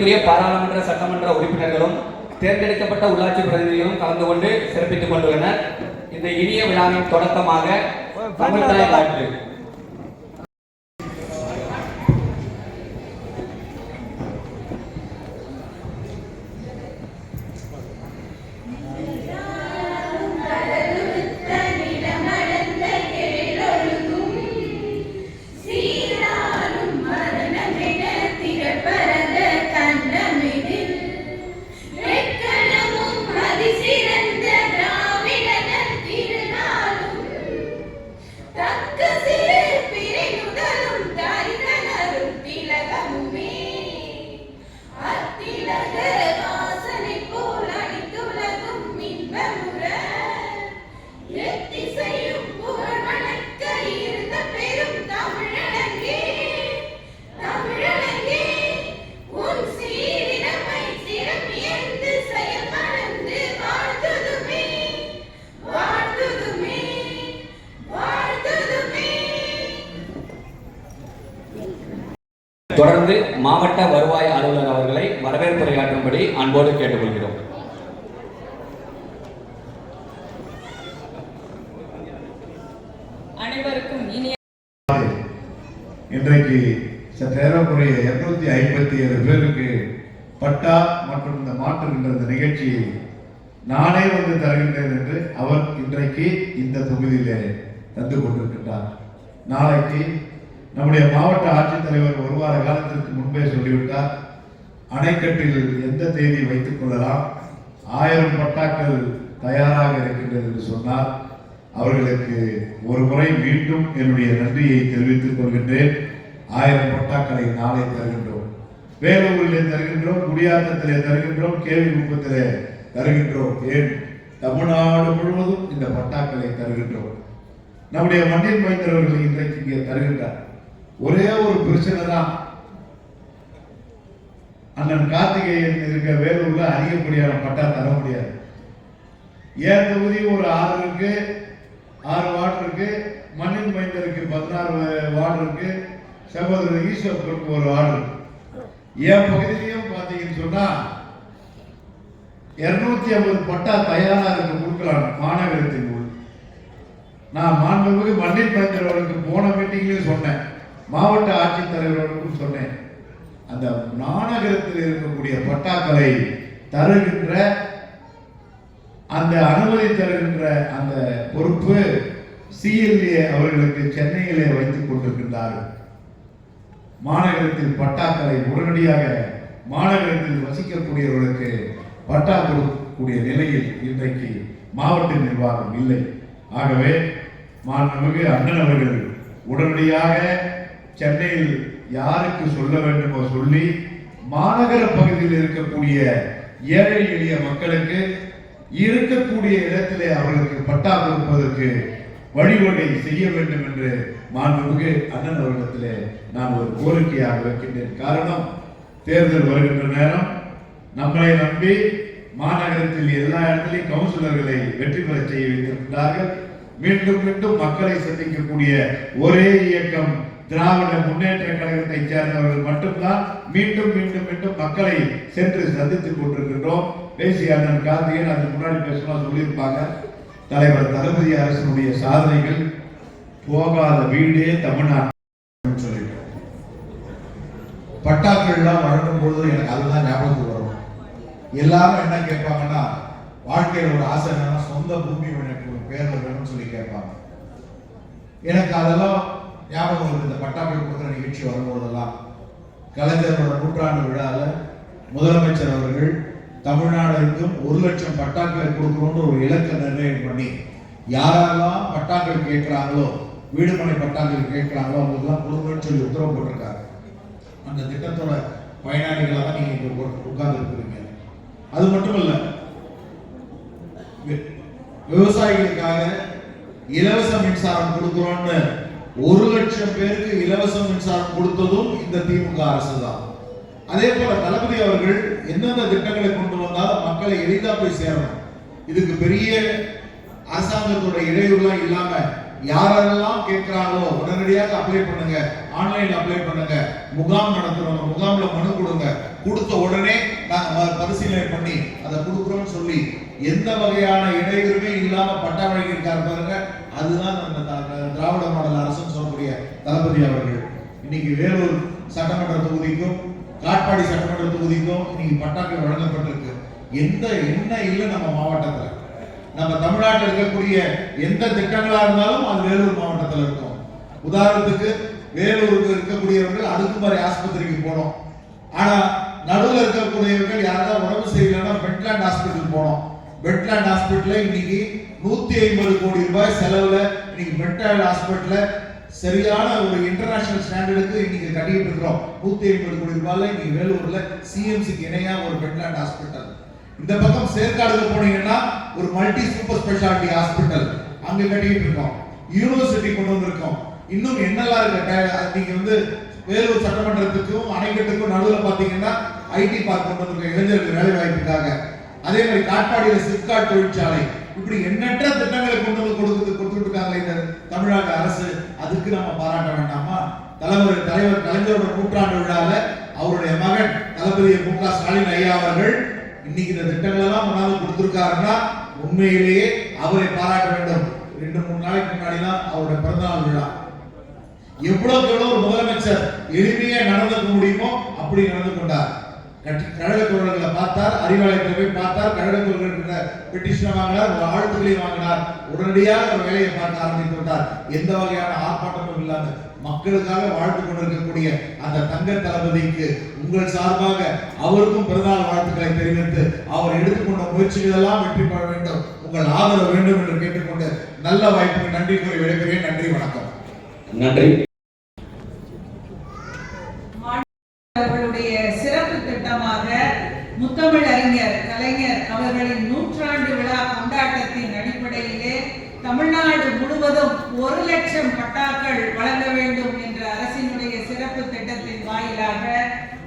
மதிப்பிற்குரிய பாராளுமன்ற சட்டமன்ற உறுப்பினர்களும் தேர்ந்தெடுக்கப்பட்ட உள்ளாட்சி பிரதிநிதிகளும் கலந்து கொண்டு சிறப்பித்துக் கொண்டுள்ளனர். இந்த இனிய விழாவின் தொடக்கமாக தமிழ்தாய் வாழ்த்து நம்முடைய இருநூத்தி ஐம்பத்தி ஏழு பேருக்கு பட்டா மற்றும் இந்த மாற்றுகின்ற இந்த நிகழ்ச்சியை நானே வந்து தருகின்றேன் என்று அவர் இன்றைக்கு இந்த தொகுதியிலே தந்து கொண்டிருக்கின்றார். நாளைக்கு நம்முடைய மாவட்ட ஆட்சித்தலைவர் ஒரு வார காலத்திற்கு முன்பே சொல்லிவிட்டார் அணைக்கட்டில் எந்த தேதி வைத்துக் கொள்ளலாம் ஆயிரம் பட்டாக்கள் தயாராக இருக்கின்றது என்று சொன்னார். அவர்களுக்கு ஒரு முறை மீண்டும் என்னுடைய நன்றியை தெரிவித்துக் கொள்கின்றேன். ஆயிரம் பொட்டாக்களை நாளை தருகின்றோம். வேலூரிலே தருகின்றோம் குடியாத்தத்திலே தருகின்றோம் கேள்வி குப்பத்திலே தருகின்றோம். ஏன்? தமிழ்நாடு முழுவதும் இந்த பட்டாக்களை தருகின்றோம். நம்முடைய மண்ணின் மைந்தவர்கள் இன்றைக்கு இங்கே தருகின்றார். ஒரே ஒரு பிரச்சனை தான் அண்ணன் கார்த்திகேயன் இருக்க வேலூர்ல அதிகப்படியான பட்டா தர முடியாது. ஏன் தொகுதி ஒரு ஆறு இருக்கு? ஆறு வார்டு இருக்கு. மண்ணின் மைந்தருக்கு பதினாறு வார்டு இருக்கு. சகோதரர் ஈஸ்வரருக்கு ஒரு ஆர்டர் என் பகுதியிலையும் பார்த்தீங்கன்னு சொன்னா இருநூத்தி ஐம்பது பட்டா தயாராக இருக்கு கொடுக்கலாம் மாநகரத்தின் போது. நான் மாண்புமிகு மண்ணின் பயந்தவர்களுக்கு போன மீட்டிங்லேயும் சொன்னேன் மாவட்ட ஆட்சித்தலைவர்களுக்கும் சொன்னேன். அந்த மாநகரத்தில் இருக்கக்கூடிய பட்டாக்களை தருகின்ற அந்த அனுமதி தருகின்ற அந்த பொறுப்பு சிஎல்ஏ அவர்களுக்கு சென்னையிலே வைத்துக் கொண்டிருக்கின்றார்கள். மாநகரத்தில் பட்டாக்களை உடனடியாக மாநகரத்தில் வசிக்கக்கூடியவர்களுக்கு பட்டா கொடுக்கக்கூடிய நிலையில் இன்றைக்கு மாவட்ட நிர்வாகம் இல்லை. ஆகவே மாண்புமிகு அண்ணன் அவர்கள் உடனடியாக சென்னையில் யாருக்கு சொல்ல வேண்டுமோ சொல்லி மாநகர பகுதியில் இருக்கக்கூடிய ஏழை எளிய மக்களுக்கு இருக்கக்கூடிய இடத்திலே அவர்களுக்கு பட்டா கொடுப்பதற்கு வழிவகை செய்ய வேண்டும் என்று மாண்புமிகு அண்ணன் அவர்களிடத்திலே நான் ஒரு கோரிக்கையாக வைக்கின்றேன். காரணம் தேர்தல் வருகின்ற நேரம் நம்மளை நம்பி மாநகரத்தில் எல்லா இடத்திலையும் கவுன்சிலர்களை வெற்றி பெற செய்ய வைத்திருக்கிறார்கள். மீண்டும் மீண்டும் மக்களை சந்திக்கக்கூடிய ஒரே இயக்கம் திராவிட முன்னேற்ற கழகத்தை சேர்ந்தவர்கள் மட்டும்தான். மீண்டும் மீண்டும் மீண்டும் மக்களை சென்று சந்தித்துக் கொண்டிருக்கின்றோம். தேசிய அண்ணன் காந்தியன் அதுக்கு முன்னாடி பேசலாம் சொல்லியிருப்பாங்க. தலைவர் தளபதி அரசனுடைய சாதனைகள் போகாத வீடே தமிழ்நாடு சொல்லிட்டு. பட்டாக்கள்லாம் வழங்கும் போது எனக்கு அதுதான் ஞாபகத்துக்கு வரும். எல்லாரும் என்ன கேட்பாங்கன்னா வாழ்க்கையில் ஒரு ஆசை என்னன்னா சொந்த பூமி எனக்கு ஒரு பேர்ல வேணும்னு சொல்லி கேட்பாங்க. எனக்கு அதெல்லாம் ஞாபகம் வருது. இந்த பட்டாக்கள் கொடுக்குற நிகழ்ச்சி வரும்போதெல்லாம் கலைஞரோட நூற்றாண்டு விழாவில் முதலமைச்சர் அவர்கள் தமிழ்நாடுக்கும் ஒரு லட்சம் பட்டாக்களை கொடுக்கணும்னு ஒரு இலக்கை நிர்ணயம் பண்ணி யாரெல்லாம் பட்டாக்கள் கேட்குறாங்களோ வீடுமனை பட்டாக்கள் கேட்கிறாங்களோ அவங்களுக்குலாம் கொடுங்கன்னு சொல்லி உத்தரவு போட்டிருக்காங்க. அந்த திட்டத்தோட பயனாளிகளாக தான் நீங்க இங்க உட்கார்ந்து இருக்கிறீங்க அது மட்டும் இல்ல விவசாயிகளுக்காக இலவச மின்சாரம் கொடுக்கிறோம்னு ஒரு லட்சம் பேருக்கு இலவச மின்சாரம் கொடுத்ததும் இந்த திமுக அரசு தான் அதே போல தளபதி அவர்கள் எந்தெந்த திட்டங்களை கொண்டு வந்தாலும் மக்களை எளிதா போய் சேரணும். இதுக்கு பெரிய அரசாங்கத்தோட இடையூறுலாம் இல்லாம யாரெல்லாம் கேட்கிறாங்களோ உடனடியாக அப்ளை பண்ணுங்க. ஆன்லைன்ல அப்ளை பண்ணுங்க. முகாம் நடத்துறோம் முகாம்ல மனு கொடுங்க. கொடுத்த உடனே நாங்க பரிசீலனை பண்ணி அதை கொடுக்குறோம்னு சொல்லி எந்த வகையான இடையூறுமே இல்லாம பட்டா வழங்கியிருக்காரு பாருங்க. அதுதான் நம்ம திராவிட மாடல் அரசுன்னு சொல்லக்கூடிய தளபதி அவர்கள். இன்னைக்கு வேலூர் சட்டமன்ற தொகுதிக்கும் காட்பாடி சட்டமன்ற தொகுதிக்கும் இன்னைக்கு பட்டாக்கள் வழங்கப்பட்டிருக்கு. எந்த என்ன இல்லை நம்ம மாவட்டத்தில். நம்ம தமிழ்நாட்டில் இருக்கக்கூடிய எந்த திட்டங்களா இருந்தாலும் அது வேலூர் மாவட்டத்தில் இருக்கும். உதாரணத்துக்கு வேலூருக்கு இருக்கக்கூடியவர்கள் அடுக்குமாரி ஆஸ்பத்திரிக்கு போனோம் ஆனா நடுவில் இருக்கக்கூடியவர்கள் யாராவது உடம்பு சரியில்லைன்னா பெட்லாண்ட் ஹாஸ்பிட்டல் போனோம் பெட்லாண்ட் ஹாஸ்பிட்டல இன்னைக்கு நூத்தி ஐம்பது கோடி ரூபாய் செலவுல இன்னைக்கு பெட்லாண்ட் ஹாஸ்பிட்டல சரியான ஒரு இன்டர்நேஷனல் ஸ்டாண்டர்டுக்கு இன்னைக்கு கட்டிட்டு இருக்கிறோம். நூத்தி ஐம்பது கோடி ரூபாயில இன்னைக்கு வேலூர்ல சிஎம்சிக்கு இணையா ஒரு பெட்லாண்ட் ஹாஸ்பிட்டல் இந்த பக்கம் சேர்க்காடுக்கு போனீங்கன்னா ஒரு மல்டி சூப்பர் ஸ்பெஷாலிட்டி ஹாஸ்பிட்டல் அங்க கட்டிட்டு இருக்கோம். யூனிவர்சிட்டி கொண்டு வந்திருக்கோம். இன்னும் என்னெல்லாம் இருக்கு? நீங்க வந்து வேலூர் சட்டமன்றத்துக்கும் அணைக்கட்டுக்கும் நடுவில் பாத்தீங்கன்னா ஐடி பார்க் கொண்டு வந்திருக்கோம். இளைஞர்கள் வேலை வாய்ப்புக்காக. அதே மாதிரி காட்பாடியில் சிப்காட் தொழிற்சாலை. இப்படி எண்ணற்ற திட்டங்களை கொண்டு வந்து கொடுத்து கொடுத்துட்டு இருக்காங்க இந்த தமிழக அரசு. அதுக்கு நம்ம பாராட்ட வேண்டாமா? தலைவர் தலைவர் கலைஞரோட நூற்றாண்டு விழாவில் அவருடைய மகன் தளபதி மு க ஸ்டாலின் ஐயா அவர்கள் இன்னைக்கு இந்த திட்டங்கள் எல்லாம் கொண்டாந்து கொடுத்திருக்காருன்னா உண்மையிலேயே அவரை பாராட்ட வேண்டும். ரெண்டு மூணு நாளைக்கு முன்னாடி தான் அவருடைய பிறந்தநாள் விழா. எவ்வளவுக்கு எவ்வளவு முதலமைச்சர் எளிமையா நடந்துக்க முடியுமோ அப்படி நடந்து கொண்டார். கழக தோழர்களை பார்த்தார் அறிவாலயத்தில் போய் பார்த்தார் கழக தோழர்கிட்ட பெட்டிஷனை வாங்கினார் ஒரு ஆழ்த்துக்களை வாங்கினார். உடனடியாக ஒரு வேலையை பார்க்க ஆரம்பித்து விட்டார். எந்த வகையான ஆர்ப்பாட்டமும் இல்லாமல் மக்களுக்காக வாழ்த்து கொண்டிருக்கக்கூடிய அந்த தங்க தளபதிக்கு உங்கள் சார்பாக அவருக்கும் பிறந்தநாள் வாழ்த்துக்களை தெரிவித்து அவர் எடுத்துக்கொண்ட முயற்சிகள் எல்லாம் வெற்றி பெற வேண்டும். உங்கள் ஆதரவு வேண்டும் என்று கேட்டுக்கொண்டு நல்ல வாய்ப்புக்கு நன்றி கூறி விடைபெறுகிறேன். நன்றி வணக்கம். நன்றி. சிறப்பு திட்டமாக முத்தமிழ் அறிஞர் கலைஞர் அவர்களின் நூற்றாண்டு விழா கொண்டாட்டத்தின் அடிப்படையிலே தமிழ்நாடு முழுவதும் ஒரு லட்சம் பட்டாக்கள் வழங்க வேண்டும் என்ற அரசினுடைய சிறப்பு திட்டத்தின் வாயிலாக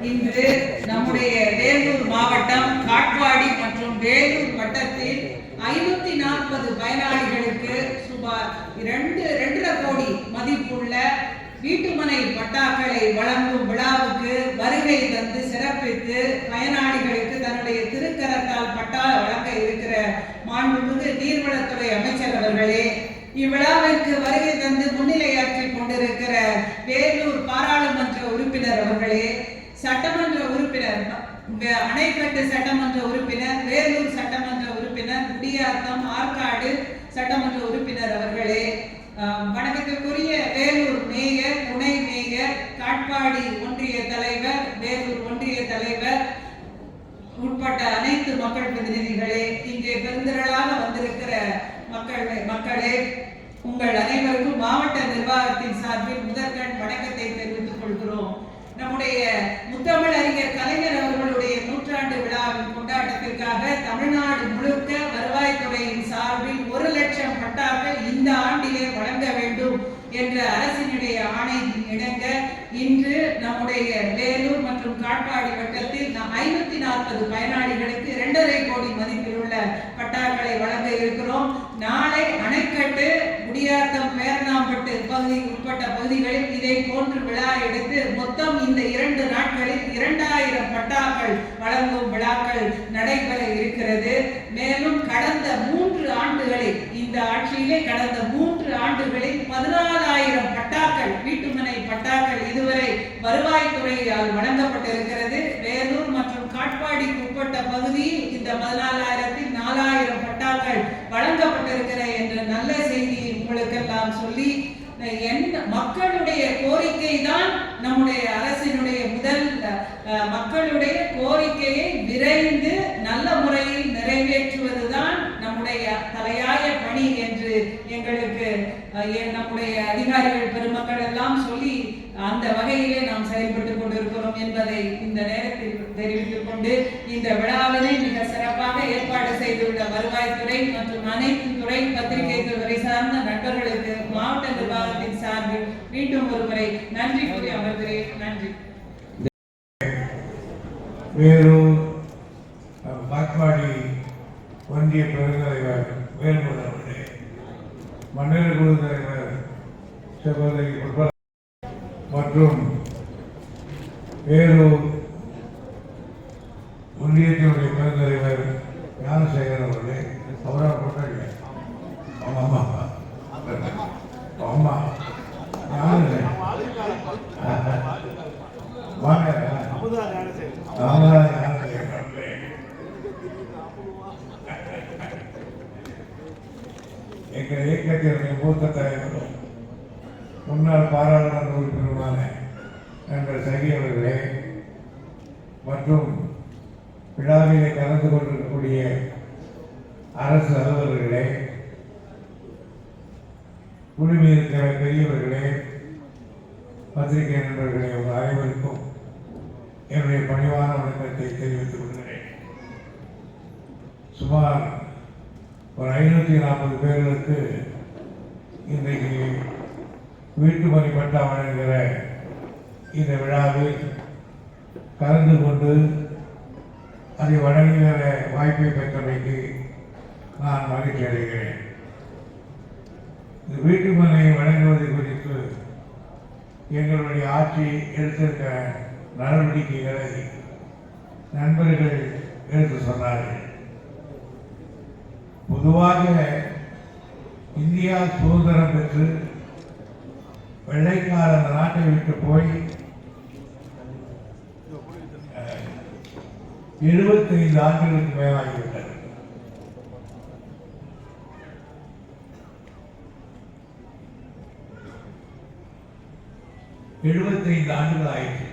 இன்று நம்முடைய வேலூர் மாவட்டம் காட்பாடி மற்றும் வேலூர் வட்டத்தில் ஐநூத்தி நாற்பது பயனாளிகளுக்கு சுமார் இரண்டு இரண்டரை கோடி மதிப்புள்ள வீட்டுமனை பட்டாக்களை வழங்கும் விழாவுக்கு வருகை தந்து சிறப்பித்து பயனாளிகளுக்கு தன்னுடைய திருக்கரத்தால் பட்டா வழங்க இருக்கிற மாண்புமிகு நீர்வளத்துறை அமைச்சர் அவர்களே இவ்விழாவிற்கு வருகை தந்து முன்னிலையாற்றி கொண்டிருக்கிற வேலூர் பாராளுமன்ற உறுப்பினர் அவர்களே சட்டமன்ற உறுப்பினர் இங்க அணைக்கட்டு சட்டமன்ற உறுப்பினர் வேலூர் சட்டமன்ற உறுப்பினர் குடியாத்தம் ஆற்காடு சட்டமன்ற உறுப்பினர் அவர்களே ஆஹ் வணக்கத்திற்குரிய வேலூர் மேயர் துணை மேயர் காட்பாடி ஒன்றிய தலைவர் வேலூர் ஒன்றிய தலைவர் உட்பட்ட அனைத்து மக்கள் பிரதிநிதிகளே இங்கே பெருந்திரளாக வந்திருக்கிற மக்கள் மக்களே உங்கள் அனைவருக்கும் மாவட்ட நிர்வாகத்தின் சார்பில் முதற்கண் வணக்கத்தை தெரிவித்துக் கொள்கிறோம். நம்முடைய முத்தமிழ் அறிஞர் கலைஞர் அவர்களுடைய நூற்றாண்டு விழாவின் கொண்டாட்டத்திற்காக தமிழ்நாடு முழுக்க வருவாய்த்துறையின் சார்பில் ஒரு லட்சம் பட்டாக்கள் இந்த ஆண்டிலே வழங்க வேண்டும் என்ற அரசினுடைய ஆணையின் இணங்க இன்று நம்முடைய வேலூர் மற்றும் காட்பாடி வட்டத்தில் ஐநூத்தி நாற்பது பயனாளிகளுக்கு இரண்டரை கோடி மதிப்பில் உள்ள பட்டாக்களை வழங்க இருக்கிறோம். நாளை அணைக்கட்டு குடியாத்தம் பேரணாம்பட்டு பகுதி உட்பட்ட பகுதிகளில் இதை போன்று விழா எடுத்து மொத்தம் இந்த இரண்டு நாட்களில் இரண்டாயிரம் பட்டாக்கள் வழங்கும் விழாக்கள் நடைபெற இருக்கிறது. மேலும் கடந்த மூன்று ஆண்டுகளில் இந்த ஆட்சியிலே கடந்த மூன்று ஆண்டுகளில் பதினாறு பட்டாக்கள் வீட்டுமனை பட்டாக்கள் இதுவரை வருவாய்த்துறையால் வழங்கப்பட்டிருக்கிறது. வேலூர் மற்றும் காட்பாடிக்கு உட்பட்ட பகுதியில் இந்த பதினாலாயிரத்தில் நாலாயிரம் பட்டாக்கள் வழங்கப்பட்டிருக்கிற என்ற நல்ல செய்தியை உங்களுக்கெல்லாம் சொல்லி என் மக்களுடைய கோரிக்கை தான் நம்முடைய அரசினுடைய முதல் மக்களுடைய கோரிக்கையை விரைந்து நல்ல முறையில் நிறைவேற்றுவதுதான் நம்முடைய தலையாய பணி என்று எங்களுக்கு நம்முடைய அதிகாரிகள் பெருமக்கள் எல்லாம் சொல்லி அந்த வகையிலே நாம் செயல்பட்டு கொண்டிருக்கிறோம் என்பதை இந்த நேரத்தில் தெரிவித்துக் கொண்டு இந்த விழாவினை மிக சிறப்பாக ஏற்பாடு செய்துள்ள வருவாய்த்துறை மற்றும் அனைத்து துறை பத்திரிகை துறை சார்ந்த நண்பர்களுக்கு மாவட்ட நிர்வாகத்தின் சார்பில் மீண்டும் ஒருமுறை நன்றி கூறி அமர்கிறேன். நன்றி வேலூர் அஹ், காட்பாடி ஒன்றிய பெருந்தலைவர் வேல்முருகன் அவர்களே மன்னர் குழு தலைவர் சகோதரி புஷ்பா மற்றும் வேலூர் ஒன்றியத்தினுடைய பெருந்தலைவர் ஞானசேகர் அவர்களே அவராக கொண்டாடினார் அவங்க அம்மா அவங்க அம்மா ஞானசேகர் வாங்க அமுதா ஞானசேகர் அவர்களே எங்கள் இயக்கத்தினுடைய மூத்த தலைவரும் முன்னாள் பாராளுமன்ற உறுப்பினருமான எங்கள் சகி அவர்களே மற்றும் விழாவிலே கலந்து கொண்டிருக்கக்கூடிய அரசு அலுவலர்களே குழுமி இருக்கிற பெரியவர்களே பத்திரிகை நண்பர்களே உங்கள் அனைவருக்கும் என்னுடைய பணிவான வணக்கத்தை தெரிவித்துக் கொள்கிறேன். சுமார் ஒரு ஐநூற்றி நாற்பது பேர்களுக்கு இன்றைக்கு வீட்டு மணி பட்டா வழங்குகிற இந்த விழாவில் கலந்து கொண்டு அதை வழங்குகிற வாய்ப்பை பெற்றமைக்கு நான் மகிழ்ச்சி அடைகிறேன் இந்த வீட்டுமனை வழங்குவது குறித்து எங்களுடைய ஆட்சி எடுத்திருக்க நடவடிக்கைகளை நண்பர்கள் எடுத்து சொன்னார்கள். பொதுவாக இந்தியா சுதந்திரம் பெற்று வெள்ளைக்கார அந்த நாட்டை விட்டு போய் எழுபத்தைந்து ஆண்டுகளுக்கு மேலாகிவிட்டது. எழுபத்தைந்து ஆண்டுகள் ஆயிற்று.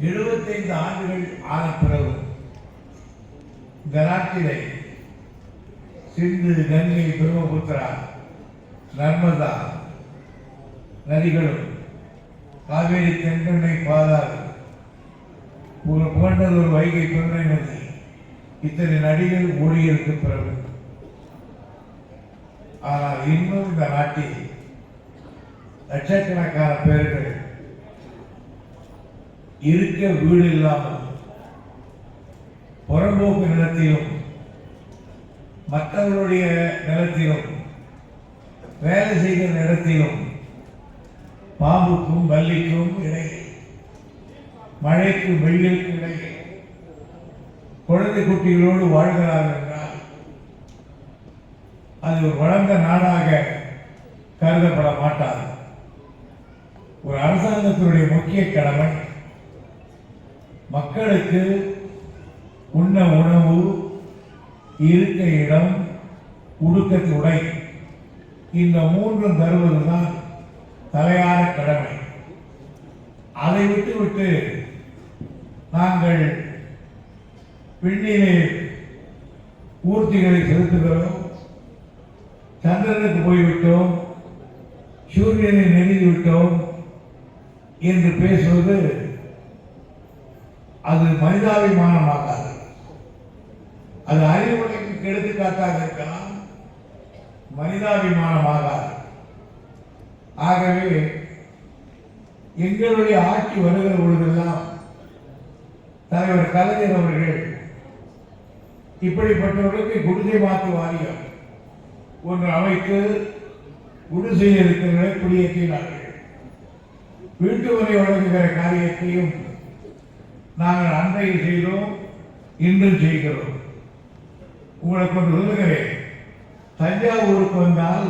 எழுபத்தைந்து ஆண்டுகள் ஆன பிறகு இந்த நாட்டிலே சிந்து கங்கை பிரம்மபுத்திரா நர்மதா நதிகளும் காவேரி தென்பெண்ணை பாதாறு பு- புகழ்ந்தது ஒரு வைகை பெருமை நதி இத்தனை நதிகள் ஓடியிருக்கு பிறகு ஆனால் இன்னும் இந்த நாட்டில் லட்சக்கணக்கான பேர்கள் இருக்க வீடு இல்லாமல் புறம்போக்கு நிலத்திலும் மற்றவர்களுடைய நிலத்திலும் வேலை செய்கிற இடத்திலும் பாம்புக்கும் வள்ளிக்கும் இடையே மழைக்கும் வெயிலுக்கும் இடையே குழந்தை குட்டிகளோடு வாழ்கிறார்கள் என்றால் அது ஒரு வளர்ந்த நாடாக கருதப்பட மாட்டாது. ஒரு அரசாங்கத்தினுடைய முக்கிய கடமை மக்களுக்கு உண்ண உணவு இருக்க இடம் உடுக்க உடை. இந்த மூன்றும் தருவதுதான் தலையார கடமை. அதை விட்டுவிட்டு நாங்கள் விண்ணிலே ஊர்த்திகளை செலுத்துகிறோம். சந்திரனுக்கு போய்விட்டோம். சூரியனை நெருங்கி விட்டோம் என்று பேசுவது அது மனிதாபிமானமாகாது. அது அறிவுரைக்கு எடுத்துக்காட்டாக இருக்கலாம் மனிதாபிமானமாகாது. ஆகவே எங்களுடைய ஆட்சி வருகிற பொழுதெல்லாம் தலைவர் கலைஞர் அவர்கள் இப்படிப்பட்டவர்களுக்கு குடிசை மாற்று வாரியம் ஒன்று அமைத்து குடிசையில் இருக்கிறவர்களை குடியேற்றினார்கள். வீட்டு வரை வழங்குகிற காரியத்தையும் நாங்கள் அன்றைய செய்தோம் இன்றும் செய்கிறோம். உங்களுக்கு ஒன்று சொல்லுகிறேன் தஞ்சாவூருக்கு வந்தால்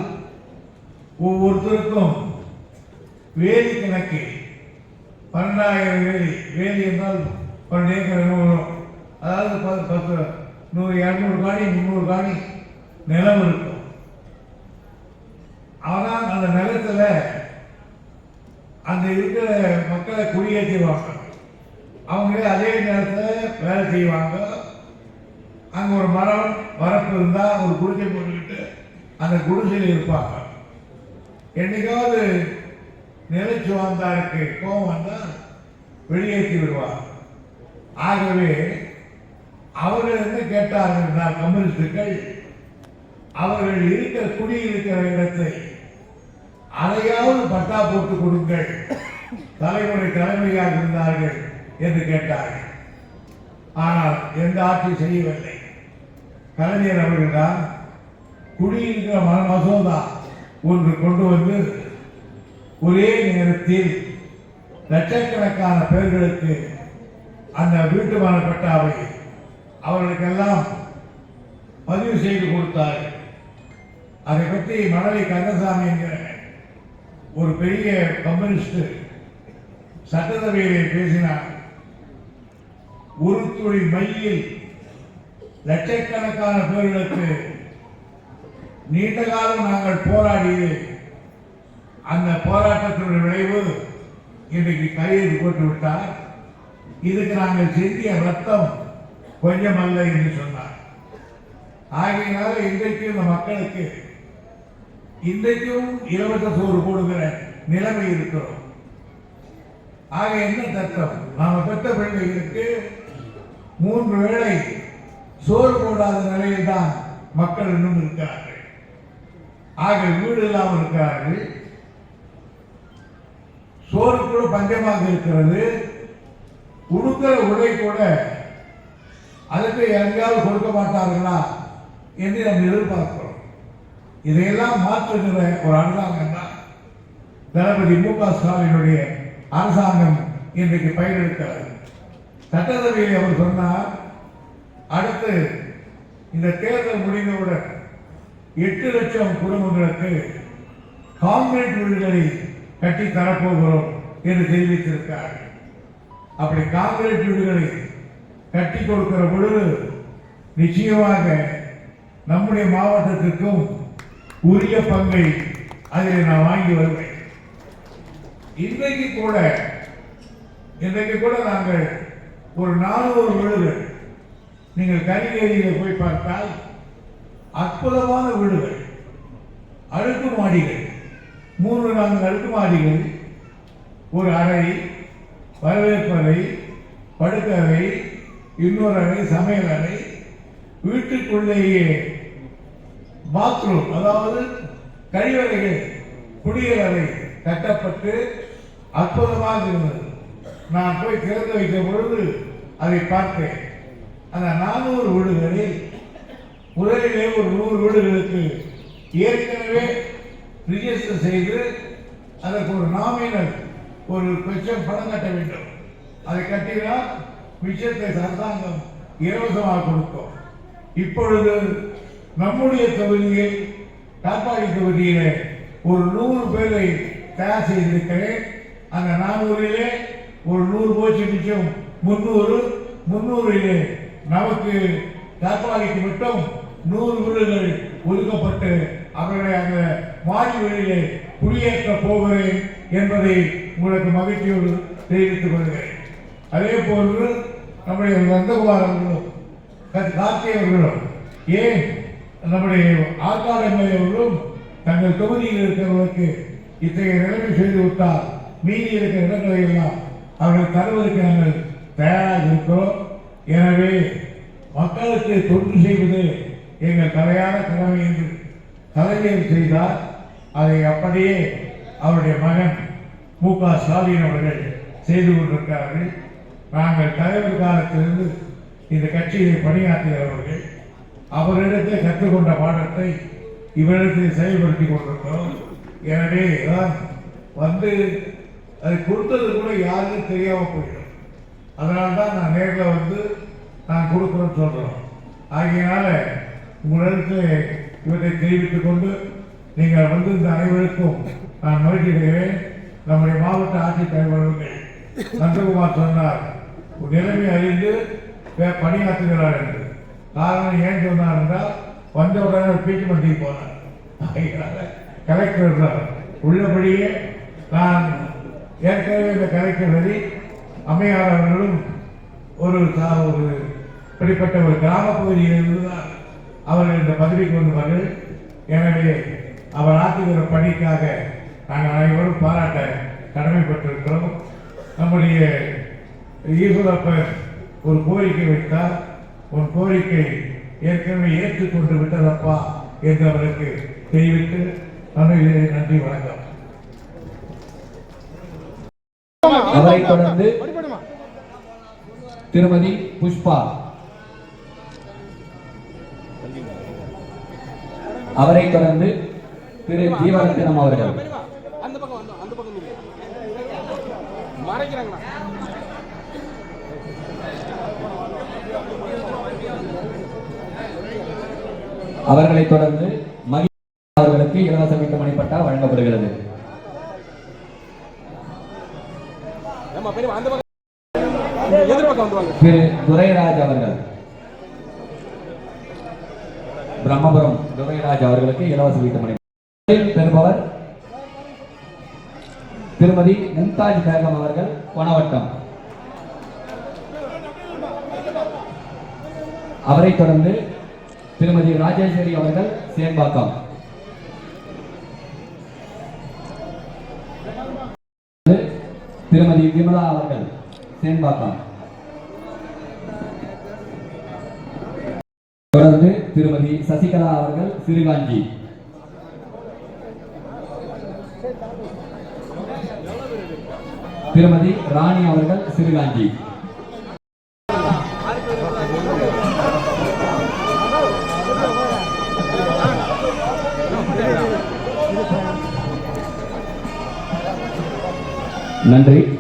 ஒவ்வொருத்தருக்கும் வேலி கணக்கு. பன்னெண்டாயிரம் வேலி. வேலி என்றால் பன்னெண்டு ஏக்கர் வரும்? அதாவது பத்து பத்து நூறு இரநூறு காணி முந்நூறு காணி நிலம் இருக்கும். ஆனால் அந்த நிலத்துல அந்த இருக்கிற மக்களை குடியேற்றிடுவாங்க அவங்களே அதே நேரத்தில் வேலை செய்வாங்க. அங்கே ஒரு மரம் வரப்பு இருந்தால் ஒரு குடிசை போட்டுக்கிட்டு அந்த குடிசையில் இருப்பாங்க. என்னைக்காவது நிலைச்சு வந்தாருக்கு கோபம் வந்தால் வெளியேற்றி விடுவார் ஆகவே அவர்கள் என்ன கேட்டார்கள் நான் கம்யூனிஸ்டுகள் அவர்கள் இருக்கிற குடியிருக்கிற இடத்தை அதையாவது பட்டா போட்டு கொடுங்கள். தலைமுறை தலைமையாக இருந்தார்கள் என்று கேட்டார்கள். ஆனால் எந்த ஆட்சியும் செய்யவில்லை. கலைஞர் அவர்கள்தான் குடியிருக்கிற மன மசோதா ஒன்று கொண்டு வந்து ஒரே நேரத்தில் லட்சக்கணக்கான பேர்களுக்கு அந்த வீட்டுமான பட்டாவை அவர்களுக்கெல்லாம் பதிவு செய்து கொடுத்தார்கள். அதை பற்றி மணலி கந்தசாமி என்கிற ஒரு பெரிய கம்யூனிஸ்ட் சட்டசபையிலே பேசினார். ஒரு துளி மையில் லட்சக்கணக்கான பேர்களுக்கு நீண்ட காலம் நாங்கள் போராடியது அந்த போராட்டத்தினுடைய விளைவு இன்றைக்கு கையெழுத்து போட்டு விட்டார். இதுக்கு நாங்கள் சிந்திய ரத்தம் கொஞ்சம் அல்ல என்று சொன்னார். ஆகையினால இன்றைக்கு இந்த மக்களுக்கு இன்றைக்கும் இலவச சோறு போடுகிற நிலைமை இருக்கிறோம். ஆக என்ன தத்துவம் நாம பெற்ற பிள்ளைகளுக்கு மூன்று வேளை சோறு போடாத நிலையில் தான் மக்கள் இன்னும் இருக்கிறார்கள். ஆக வீடு இல்லாமல் இருக்கிறார்கள். சோறு கூட பஞ்சமாக இருக்கிறது. உடுக்கிற உடை கூட அதற்கு எங்கேயாவது கொடுக்க மாட்டார்களா என்று நாம் எதிர்பார்க்கிறோம். இதையெல்லாம் மாற்றுகிற ஒரு அரசாங்கம் தான் தளபதி மு க ஸ்டாலினுடைய அரசாங்கம் இன்றைக்கு பயிரெடுக்கிறது சட்டசபையில் அவர் சொன்னார் அடுத்து இந்த தேர்தல் முடிந்தவுடன் எட்டு லட்சம் குடும்பங்களுக்கு காங்கிரீட் வீடுகளை கட்டி தரப்போகிறோம் என்று தெரிவித்திருக்கார் அப்படி காங்கிரீட் வீடுகளை கட்டி கொடுக்கிற பொழுது நிச்சயமாக நம்முடைய மாவட்டத்திற்கும் உரிய பங்கை அதில் நான் வாங்கி வருவேன். இன்றைக்கு கூட இன்றைக்கு கூட நாங்கள் ஒரு நானூறு வீடுகள் நீங்கள் கரிகேரியில் போய் பார்த்தால் அற்புதமான வீடுகள் அடுக்கு மாடிகள் மூன்று நான்கு அடுக்கு மாடிகள் ஒரு அறை வரவேற்பறை படுக்கறை இன்னொரு அறை சமையல் அறை வீட்டுக்குள்ளேயே பாத்ரூம் அதாவது கழிவறைகள் குடியல் அறை கட்டப்பட்டு அற்புதமாக இருந்தது. நான் போய் திறந்து வைத்த பொழுது அதை பார்த்தேன். அந்த நானூறு வீடுகளில் முதலிலே ஒரு நூறு வீடுகளுக்கு ஏற்கனவே ரிஜிஸ்டர் செய்து அதற்கு ஒரு நாமினல் ஒரு பெச்சம் பணம் கட்ட வேண்டும். அதை கட்டினால் மிச்சத்தை அரசாங்கம் இலவசமாக கொடுக்கும். இப்பொழுது நம்முடைய தொகுதியில் காப்பாடி தொகுதியிலே ஒரு நூறு பேரை தயார் செய்திருக்கிறேன். அந்த நானூறிலே ஒரு நூறு போச்சு மிச்சம். முன்னூறு முன்னூறிலே நமக்கு காப்பாடிக்கு மட்டும் நூறு வீடுகள் ஒதுக்கப்பட்டு அவர்களை அந்த மாடி வழியிலே குடியேற்ற போகிறேன் என்பதை உங்களுக்கு மகிழ்ச்சியோடு தெரிவித்துக் கொள்கிறேன். அதே போன்று நம்முடைய நந்தகுமார் அவர்களும் கத்- கார்த்தி அவர்களும் ஏன் நம்முடைய ஆற்காடு எம்எல்ஏ அவர்களும் தங்கள் தொகுதியில் இருக்கிறவர்களுக்கு இத்தகைய நிலைமை செய்து விட்டால் மீதி இருக்கிற இடங்களை எல்லாம் அவர்கள் தருவதற்கு நாங்கள் தயாராக இருக்கிறோம் எனவே மக்களுக்கு தொண்டு செய்வது எங்கள் தலையான கடமை என்று கலைஞர் செய்தார். அதை அப்படியே அவருடைய மகன் மு க ஸ்டாலின் அவர்கள் செய்து கொண்டிருக்கிறார்கள். நாங்கள் தலைவர் காலத்திலிருந்து இந்த கட்சியை பணியாற்றியவர்கள். அவரிடத்தை கற்றுக்கொண்ட பாடத்தை இவரிடத்தில் செயல்படுத்தி கொண்டிருக்கிறோம் எனவே தான் வந்து அதை கொடுத்தது கூட யாருக்கும் தெரியாமல் போயிடும். அதனால தான் நான் நேரில் வந்து நான் கொடுக்குறேன்னு சொல்கிறோம் ஆகையினால உங்களிடத்தில் இவற்றை தெரிவித்துக் கொண்டு நீங்கள் வந்து இந்த அனைவருக்கும் நான் மறுக்கிறேன் நம்முடைய மாவட்ட ஆட்சித்தலைவர்கள் நந்தகுமார் சொன்னார் நிலைமை அறிந்து வே- பணியாற்றுகிறார் என்று. காரணம் ஏன் சொன்னார் என்றால் வந்த உடனே பீச்சு பண்ணி போனார். ஆகையினால கலெக்டர் தான் உள்ளபடியே நான் ஏற்கனவே இந்த கலெக்டர் வழி அம்மையார் அவர்களும் ஒரு ஒரு இப்படிப்பட்ட ஒரு கிராம பகுதியிலிருந்து தான் அவர்கள் இந்த பதவிக்கு வந்தவர்கள். எனவே அவர் ஆற்றுகிற பணிக்காக நாங்கள் அனைவரும் பாராட்ட கடமைப்பட்டிருக்கிறோம். நம்முடைய ஈஸ்வரப்பர் ஒரு கோரிக்கை வைத்தார். உன் கோரிக்கை ஏற்கனவே ஏற்றுக்கொண்டு விட்டதப்பா என்று அவருக்கு தெரிவித்து நன்றி நன்றி வணக்கம். அவரை தொடர்ந்து திருமதி புஷ்பா. அவரை தொடர்ந்து திரு ஜீவரத்தினம் அவர்கள். அந்த பக்கம் வந்து அந்த பக்கம் நில்லு. மறைக்கிறாங்களா? அவர்களை தொடர்ந்து மகிழ் அவர்களுக்கு இலவச வீட்டுமனை பட்டா வழங்கப்படுகிறது. திரு துரைராஜ் அவர்கள். பிரம்மபுரம் துரைராஜ் அவர்களுக்கு இலவச வீட்டு மணி பெறுபவர் திருமதி மும்தாஜ் பேகம் அவர்கள் கொணவட்டம். அவரை தொடர்ந்து திருமதி ராஜேஸ்வரி அவர்கள் சேம்பாக்கம். திருமதி விமலா அவர்கள் சேம்பாக்கம். தொடர்ந்து திருமதி சசிகலா அவர்கள் சிறுகாஞ்சி. திருமதி ராணி அவர்கள் சிறுகாஞ்சி. நன்றி.